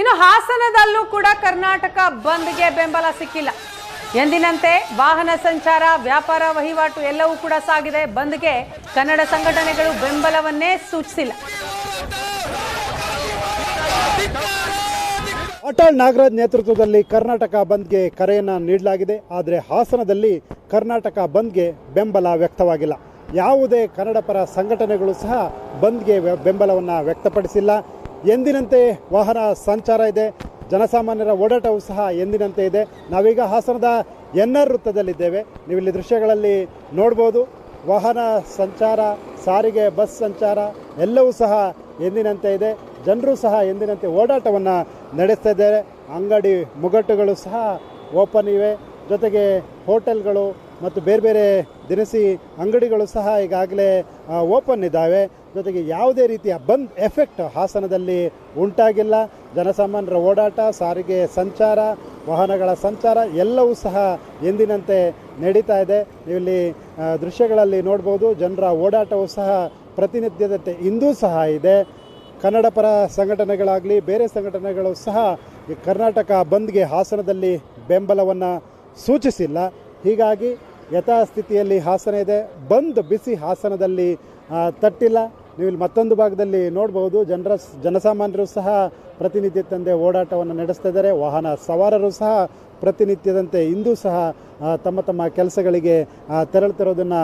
ಇನ್ನು ಹಾಸನದಲ್ಲೂ ಕೂಡ ಕರ್ನಾಟಕ ಬಂದ್ಗೆ ಬೆಂಬಲ ಸಿಕ್ಕಿಲ್ಲ. ಎಂದಿನಂತೆ ವಾಹನ ಸಂಚಾರ, ವ್ಯಾಪಾರ ವಹಿವಾಟು ಎಲ್ಲವೂ ಕೂಡ ಸಾಗಿದೆ. ಬಂದ್ಗೆ ಕನ್ನಡ ಸಂಘಟನೆಗಳು ಬೆಂಬಲವನ್ನೇ ಸೂಚಿಸಿಲ್ಲ. ಅಟಲ್ ನಾಗರಾಜ್ ನೇತೃತ್ವದಲ್ಲಿ ಕರ್ನಾಟಕ ಬಂದ್ಗೆ ಕರೆಯನ್ನು ನೀಡಲಾಗಿದೆ. ಆದರೆ ಹಾಸನದಲ್ಲಿ ಕರ್ನಾಟಕ ಬಂದ್ಗೆ ಬೆಂಬಲ ವ್ಯಕ್ತವಾಗಿಲ್ಲ. ಯಾವುದೇ ಕನ್ನಡ ಪರ ಸಂಘಟನೆಗಳು ಸಹ ಬಂದ್ಗೆ ಬೆಂಬಲವನ್ನು ವ್ಯಕ್ತಪಡಿಸಿಲ್ಲ. ಎಂದಿನಂತೆ ವಾಹನ ಸಂಚಾರ ಇದೆ, ಜನಸಾಮಾನ್ಯರ ಓಡಾಟವೂ ಸಹ ಎಂದಿನಂತೆ ಇದೆ. ನಾವೀಗ ಹಾಸನದ ಎನ್ ಆರ್ ವೃತ್ತದಲ್ಲಿದ್ದೇವೆ. ನೀವು ಇಲ್ಲಿ ದೃಶ್ಯಗಳಲ್ಲಿ ನೋಡ್ಬೋದು, ವಾಹನ ಸಂಚಾರ, ಸಾರಿಗೆ, ಬಸ್ ಸಂಚಾರ ಎಲ್ಲವೂ ಸಹ ಎಂದಿನಂತೆ ಇದೆ. ಜನರು ಸಹ ಎಂದಿನಂತೆ ಓಡಾಟವನ್ನು ನಡೆಸ್ತಾ ಇದ್ದಾರೆ. ಅಂಗಡಿ ಮುಗಟ್ಟುಗಳು ಸಹ ಓಪನ್ ಇವೆ. ಜೊತೆಗೆ ಹೋಟೆಲ್ಗಳು ಮತ್ತು ಬೇರೆ ಬೇರೆ ದಿನಸಿ ಅಂಗಡಿಗಳು ಸಹ ಈಗಾಗಲೇ ಓಪನ್ ಇದ್ದಾವೆ. ಜೊತೆಗೆ ಯಾವುದೇ ರೀತಿಯ ಬಂದ್ ಎಫೆಕ್ಟ್ ಹಾಸನದಲ್ಲಿ ಉಂಟಾಗಿಲ್ಲ. ಜನಸಾಮಾನ್ಯರ ಓಡಾಟ, ಸಾರಿಗೆ ಸಂಚಾರ, ವಾಹನಗಳ ಸಂಚಾರ ಎಲ್ಲವೂ ಸಹ ಎಂದಿನಂತೆ ನಡೀತಾ ಇದೆ. ಇಲ್ಲಿ ದೃಶ್ಯಗಳಲ್ಲಿ ನೋಡ್ಬೋದು, ಜನರ ಓಡಾಟವೂ ಸಹ ಪ್ರತಿನಿತ್ಯದಂತೆ ಇಂದೂ ಸಹ ಇದೆ. ಕನ್ನಡ ಪರ ಸಂಘಟನೆಗಳಾಗಲಿ, ಬೇರೆ ಸಂಘಟನೆಗಳು ಸಹ ಈ ಕರ್ನಾಟಕ ಬಂದ್ಗೆ ಹಾಸನದಲ್ಲಿ ಬೆಂಬಲವನ್ನು ಸೂಚಿಸಿಲ್ಲ. ಹೀಗಾಗಿ ಯಥಾಸ್ಥಿತಿಯಲ್ಲಿ ಹಾಸನ ಇದೆ. ಬಂದ್ ಬಿಸಿ ಹಾಸನದಲ್ಲಿ ತಟ್ಟಿಲ್ಲ. ನೀವು ಇಲ್ಲಿ ಮತ್ತೊಂದು ಭಾಗದಲ್ಲಿ ನೋಡ್ಬೋದು ಜನರ ಜನಸಾಮಾನ್ಯರು ಸಹ ಪ್ರತಿನಿತ್ಯದಂತೆ ಓಡಾಟವನ್ನು ನಡೆಸ್ತಾ ಇದ್ದಾರೆ. ವಾಹನ ಸವಾರರು ಸಹ ಪ್ರತಿನಿತ್ಯದಂತೆ ಇಂದೂ ಸಹ ತಮ್ಮ ತಮ್ಮ ಕೆಲಸಗಳಿಗೆ ತೆರಳುತ್ತಿರೋದನ್ನು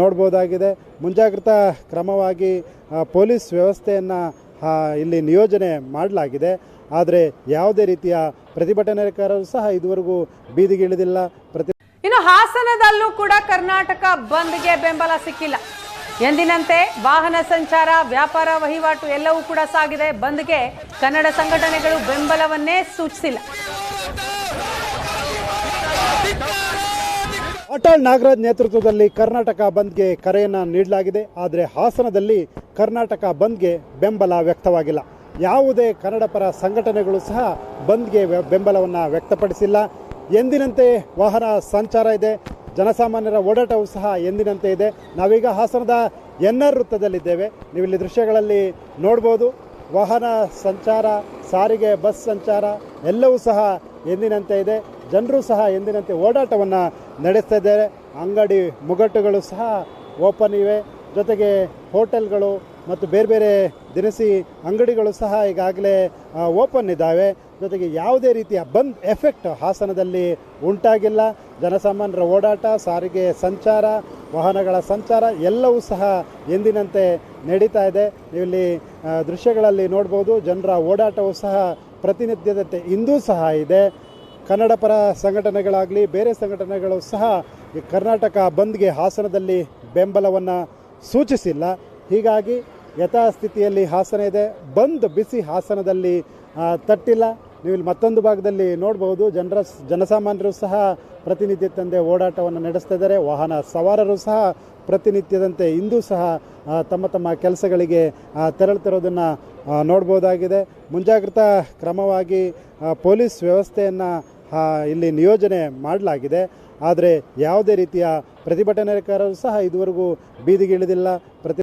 ನೋಡ್ಬೋದಾಗಿದೆ ಮುಂಜಾಗ್ರತಾ ಕ್ರಮವಾಗಿ ಪೊಲೀಸ್ ವ್ಯವಸ್ಥೆಯನ್ನು ಇಲ್ಲಿ ನಿಯೋಜನೆ ಮಾಡಲಾಗಿದೆ. ಆದರೆ ಯಾವುದೇ ರೀತಿಯ ಪ್ರತಿಭಟನೆಕಾರರು ಸಹ ಇದುವರೆಗೂ ಬೀದಿಗಿಳಿದಿಲ್ಲ. ಪ್ರತಿ ಇನ್ನು ಹಾಸನದಲ್ಲೂ ಕೂಡ ಕರ್ನಾಟಕ ಬಂದ್ಗೆ ಬೆಂಬಲ ಸಿಕ್ಕಿಲ್ಲ. ಎಂದಿನಂತೆ ವಾಹನ ಸಂಚಾರ, ವ್ಯಾಪಾರ ವಹಿವಾಟು ಎಲ್ಲವೂ ಕೂಡ ಸಾಗಿದೆ. ಬಂದ್ಗೆ ಕನ್ನಡ ಸಂಘಟನೆಗಳು ಬೆಂಬಲವನ್ನೇ ಸೂಚಿಸಿಲ್ಲ. ಅಟಲ್ ನಾಗರಾಜ್ ನೇತೃತ್ವದಲ್ಲಿ ಕರ್ನಾಟಕ ಬಂದ್ಗೆ ಕರೆಯನ್ನು ನೀಡಲಾಗಿದೆ. ಆದರೆ ಹಾಸನದಲ್ಲಿ ಕರ್ನಾಟಕ ಬಂದ್ಗೆ ಬೆಂಬಲ ವ್ಯಕ್ತವಾಗಿಲ್ಲ. ಯಾವುದೇ ಕನ್ನಡ ಪರ ಸಂಘಟನೆಗಳು ಸಹ ಬಂದ್ಗೆ ಬೆಂಬಲವನ್ನು ವ್ಯಕ್ತಪಡಿಸಿಲ್ಲ. ಎಂದಿನಂತೆ ವಾಹನ ಸಂಚಾರ ಇದೆ. ಜನಸಾಮಾನ್ಯರ ಓಡಾಟವೂ ಸಹ ಎಂದಿನಂತೆ ಇದೆ. ನಾವೀಗ ಹಾಸನದ ಎನ್ ಆರ್ ವೃತ್ತದಲ್ಲಿದ್ದೇವೆ. ನೀವು ಇಲ್ಲಿ ದೃಶ್ಯಗಳಲ್ಲಿ ನೋಡ್ಬೋದು. ವಾಹನ ಸಂಚಾರ, ಸಾರಿಗೆ, ಬಸ್ ಸಂಚಾರ ಎಲ್ಲವೂ ಸಹ ಎಂದಿನಂತೆ ಇದೆ. ಜನರು ಸಹ ಎಂದಿನಂತೆ ಓಡಾಟವನ್ನು ನಡೆಸ್ತಾ ಇದ್ದಾರೆ. ಅಂಗಡಿ ಮುಗಟ್ಟುಗಳು ಸಹ ಓಪನ್ ಇವೆ. ಜೊತೆಗೆ ಹೋಟೆಲ್ಗಳು ಮತ್ತು ಬೇರೆ ಬೇರೆ ದಿನಸಿ ಅಂಗಡಿಗಳು ಸಹ ಈಗಾಗಲೇ ಓಪನ್ ಇದ್ದಾವೆ. ಜೊತೆಗೆ ಯಾವುದೇ ರೀತಿಯ ಬಂದ್ ಎಫೆಕ್ಟ್ ಹಾಸನದಲ್ಲಿ ಉಂಟಾಗಿಲ್ಲ. ಜನಸಾಮಾನ್ಯರ ಓಡಾಟ, ಸಾರಿಗೆ ಸಂಚಾರ, ವಾಹನಗಳ ಸಂಚಾರ ಎಲ್ಲವೂ ಸಹ ಎಂದಿನಂತೆ ನಡೀತಾ ಇದೆ. ಇಲ್ಲಿ ದೃಶ್ಯಗಳಲ್ಲಿ ನೋಡ್ಬೋದು, ಜನರ ಓಡಾಟವೂ ಸಹ ಪ್ರತಿನಿತ್ಯದಂತೆ ಇಂದೂ ಸಹ ಇದೆ. ಕನ್ನಡ ಪರ ಸಂಘಟನೆಗಳಾಗಲಿ, ಬೇರೆ ಸಂಘಟನೆಗಳು ಸಹ ಈ ಕರ್ನಾಟಕ ಬಂದ್ಗೆ ಹಾಸನದಲ್ಲಿ ಬೆಂಬಲವನ್ನು ಸೂಚಿಸಿಲ್ಲ. ಹೀಗಾಗಿ ಯಥಾಸ್ಥಿತಿಯಲ್ಲಿ ಹಾಸನ ಇದೆ. ಬಂದ್ ಬಿಸಿ ಹಾಸನದಲ್ಲಿ ತಟ್ಟಿಲ್ಲ. ನೀವು ಇಲ್ಲಿ ಮತ್ತೊಂದು ಭಾಗದಲ್ಲಿ ನೋಡ್ಬೋದು ಜನರ ಜನಸಾಮಾನ್ಯರು ಸಹ ಪ್ರತಿನಿತ್ಯ ತಂದೆ ಓಡಾಟವನ್ನು ನಡೆಸ್ತಾ ಇದ್ದಾರೆ. ವಾಹನ ಸವಾರರು ಸಹ ಪ್ರತಿನಿತ್ಯದಂತೆ ಇಂದೂ ಸಹ ತಮ್ಮ ತಮ್ಮ ಕೆಲಸಗಳಿಗೆ ತೆರಳುತ್ತಿರೋದನ್ನು ನೋಡ್ಬೋದಾಗಿದೆ. ಮುಂಜಾಗ್ರತಾ ಕ್ರಮವಾಗಿ ಪೊಲೀಸ್ ವ್ಯವಸ್ಥೆಯನ್ನು ಇಲ್ಲಿ ನಿಯೋಜನೆ ಮಾಡಲಾಗಿದೆ. ಆದರೆ ಯಾವುದೇ ರೀತಿಯ ಪ್ರತಿಭಟನೆಕಾರರು ಸಹ ಇದುವರೆಗೂ ಬೀದಿಗಿಳಿದಿಲ್ಲ. ಪ್ರತಿ